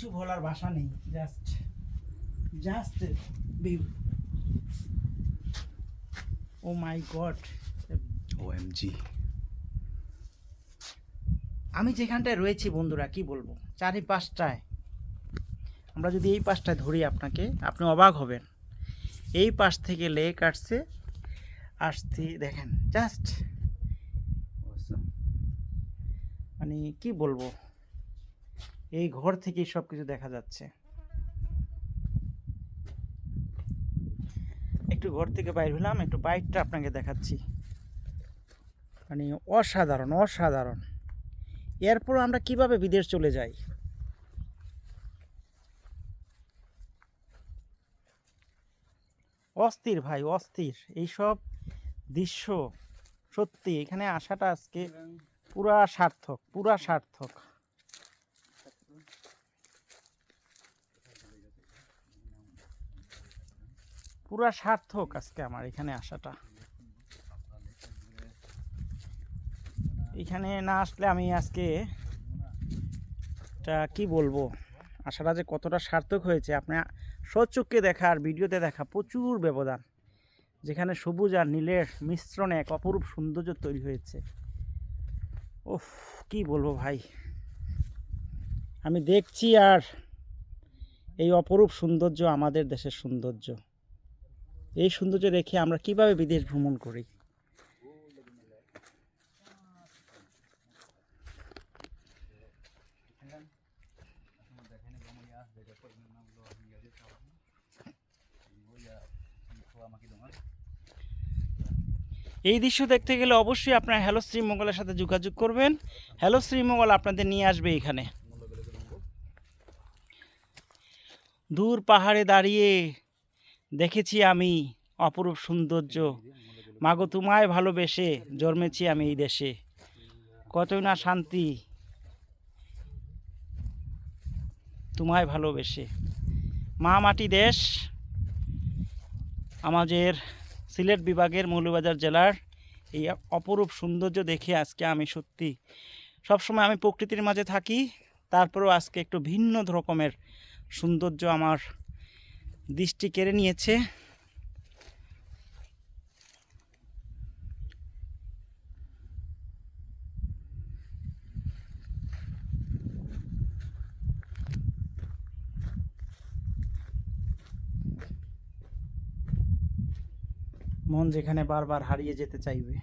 কিছু বলার ভাষা নেই just just view oh my god oh M G আমি যেখানটায় রয়েছি বন্ধুরা কি বলব? চারিপাশটায়। আমরা যদি এই পাশটায় ধরি আপনাকে আপনি অবাক হবেন। এই পাশ থেকে লেক আসছে আসতে দেখেন জাস্ট মানে কি বলব? এই ঘর থেকেই সব কিছু দেখা যাচ্ছে। একটু ঘর থেকে বাইর হলাম, একটু বাইকটা আপনাকে দেখাচ্ছি। মানে অসাধারণ অসাধারণ। এরপর আমরা কীভাবে বিদেশ চলে যাই? অস্থির ভাই, অস্থির। এইসব দৃশ্য সত্যি, এখানে আসাটা আজকে পুরা সার্থক পুরা সার্থক। পুরা সার্থক আজকে আমার এখানে আসাটা। এখানে না আসলে আমি আজকে টা কি বলব? আশাটা যে কতটা সার্থক হয়েছে। আপনি সচক্ষে দেখা আর ভিডিওতে দেখা প্রচুর ব্যবধান। যেখানে সবুজ আর নীলের মিশ্রণে এক অপরূপ সৌন্দর্য তৈরি হয়েছে। ওফ কি বলব ভাই? আমি দেখছি আর এই অপরূপ সৌন্দর্য আমাদের দেশের সৌন্দর্য। এই সৌন্দর্য রেখে আমরা কীভাবে বিদেশ ভ্রমণ করি? এই দৃশ্য দেখতে গেলে অবশ্যই আপনার হ্যালো শ্রীমঙ্গলের সাথে যোগাযোগ করবেন। হ্যালো শ্রীমঙ্গল আপনাদের নিয়ে আসবে এখানে। দূর পাহাড়ে দাঁড়িয়ে দেখেছি আমি অপরূপ সৌন্দর্য। মাগো, তোমায় ভালোবেসে জন্মেছি আমি এই দেশে। কতই না শান্তি তোমায় ভালোবেসে। মা মাটি দেশ, আমাদের সিলেট বিভাগের মৌলবাজার জেলার এই অপরূপ সৌন্দর্য দেখে আজকে আমি সত্যি সবসময় আমি প্রকৃতির মাঝে থাকি, তারপরেও আজকে একটু ভিন্ন রকমের সৌন্দর্য আমার দৃষ্টি কেড়ে নিয়েছে। মন যেখানে বারবার হারিয়ে যেতে চাইবে।